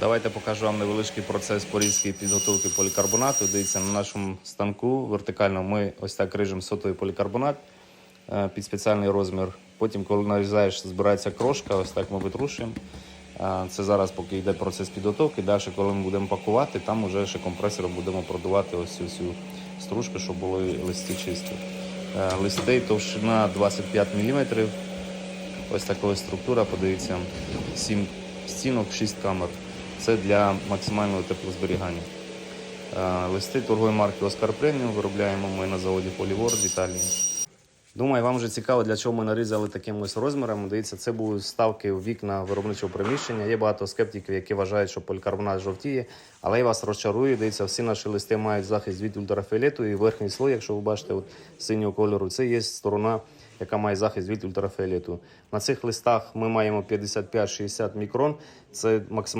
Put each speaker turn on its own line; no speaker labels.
Давайте покажу вам невеличкий процес порізки підготовки полікарбонату. Дивіться, на нашому станку вертикально ми ось так ріжемо сотовий полікарбонат е, під спеціальний розмір. Потім, коли нарізаєш, збирається крошка, ось так ми витрушуємо. Е, Це зараз, поки йде процес підготовки. Далі, коли ми будемо пакувати, там вже ще компресором будемо продувати ось цю всю стружку, щоб були листи чисті. Е, Листи товщина 25 мм. Ось така структура, подивіться, 7 стінок, 6 камер. Це для максимального теплозберігання. Е, Листи торгової марки Оскар Преміум виробляємо ми на заводі Полівор в Італії. Думаю, вам вже цікаво, для чого ми нарізали таким ось розміром. Дивіться, це будуть ставки у вікна виробничого приміщення. Є багато скептиків, які вважають, що полікарбонат жовтіє. Але я вас розчарую. Дивіться, всі наші листи мають захист від ультрафіолету і верхній слой, якщо ви бачите, от, синього кольору, це є сторона, яка має захист від ультрафіолету. На цих листах ми маємо 55-60 мікрон. Це максимально.